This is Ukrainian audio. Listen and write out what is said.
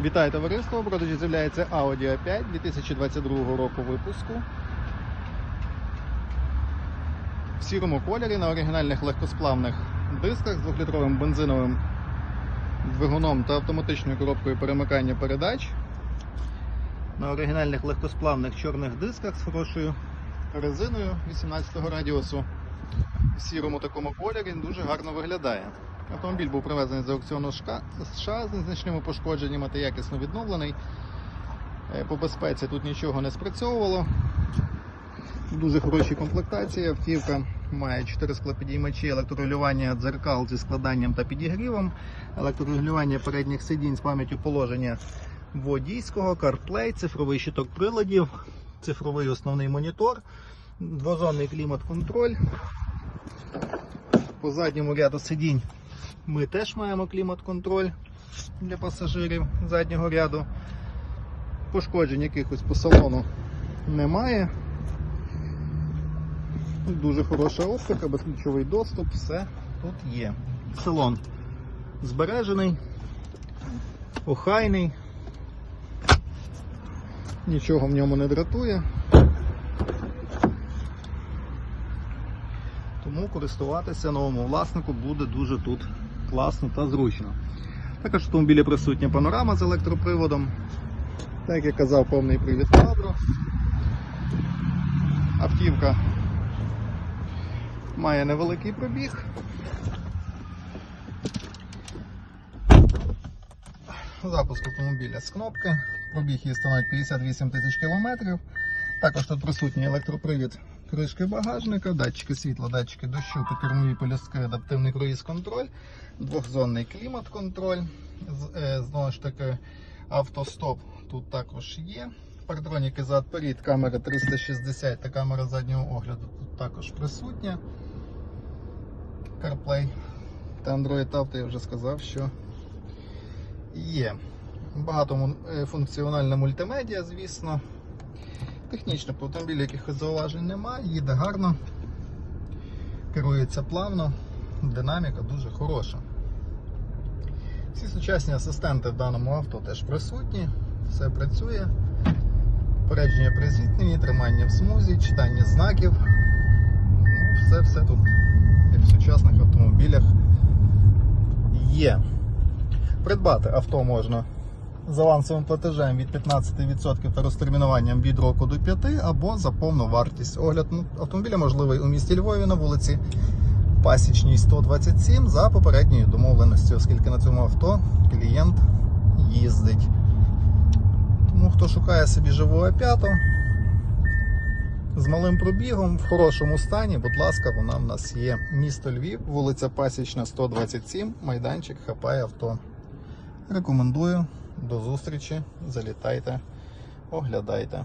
Вітаю товариство! У продажі з'являється Audi A5 2022 року випуску. В сірому кольорі на оригінальних легкосплавних дисках з 2-літровим бензиновим двигуном та автоматичною коробкою перемикання передач. На оригінальних легкосплавних чорних дисках з хорошою резиною 18-го радіусу. В сірому такому кольорі дуже гарно виглядає. Автомобіль був привезений з аукціону США з незначними пошкодженнями та якісно відновлений. Е, По безпеці тут нічого не спрацьовувало. В дуже хорошій комплектації автівка має 4 склопідіймачі, електрорегулювання дзеркал зі складанням та підігрівом, електрорегулювання передніх сидінь з пам'яттю положення водійського, CarPlay, цифровий щиток приладів, цифровий основний монітор, двозонний клімат-контроль. По задньому ряду сидінь ми теж маємо клімат-контроль для пасажирів заднього ряду. Пошкоджень якихось по салону немає. Дуже хороша оптика, безключовий доступ, все тут є. Салон збережений, охайний, нічого в ньому не дратує. Користуватися новому власнику буде дуже тут класно та зручно. Також в автомобілі присутня панорама з електроприводом. Так як я казав, повний привід квадро. Автівка має невеликий пробіг. Запуск автомобіля з кнопки. Пробіг її становить 58 тисяч кілометрів. Також тут присутній електропривід кришки багажника, датчики світла, датчики дощу, підкермові полюски, адаптивний круїз-контроль, двохзонний клімат-контроль. Е, Знову ж таки, автостоп тут також є. Партроніки зад перед, камера 360 та камера заднього огляду тут також присутня. CarPlay та Android Auto я вже сказав, що є. Багатофункціональна мультимедіа, звісно. Технічно по автомобілі якихось зауважень немає, їде гарно, керується плавно, динаміка дуже хороша. Всі сучасні асистенти в даному авто теж присутні, все працює. Попередження при зіткненні, тримання в смузі, читання знаків. Ну, все все тут, як в сучасних автомобілях, є. Придбати авто можна з авансовим платежем від 15% та розтермінуванням від року до 5 або за повну вартість. Огляд автомобіля можливий у місті Львові на вулиці Пасічній 127 за попередньою домовленістю, оскільки на цьому авто клієнт їздить. Тому хто шукає собі живу А5 з малим пробігом в хорошому стані, будь ласка, вона в нас є. Місто Львів, вулиця Пасічна 127, майданчик Хапай авто. Рекомендую. До зустрічі. Залітайте, оглядайте.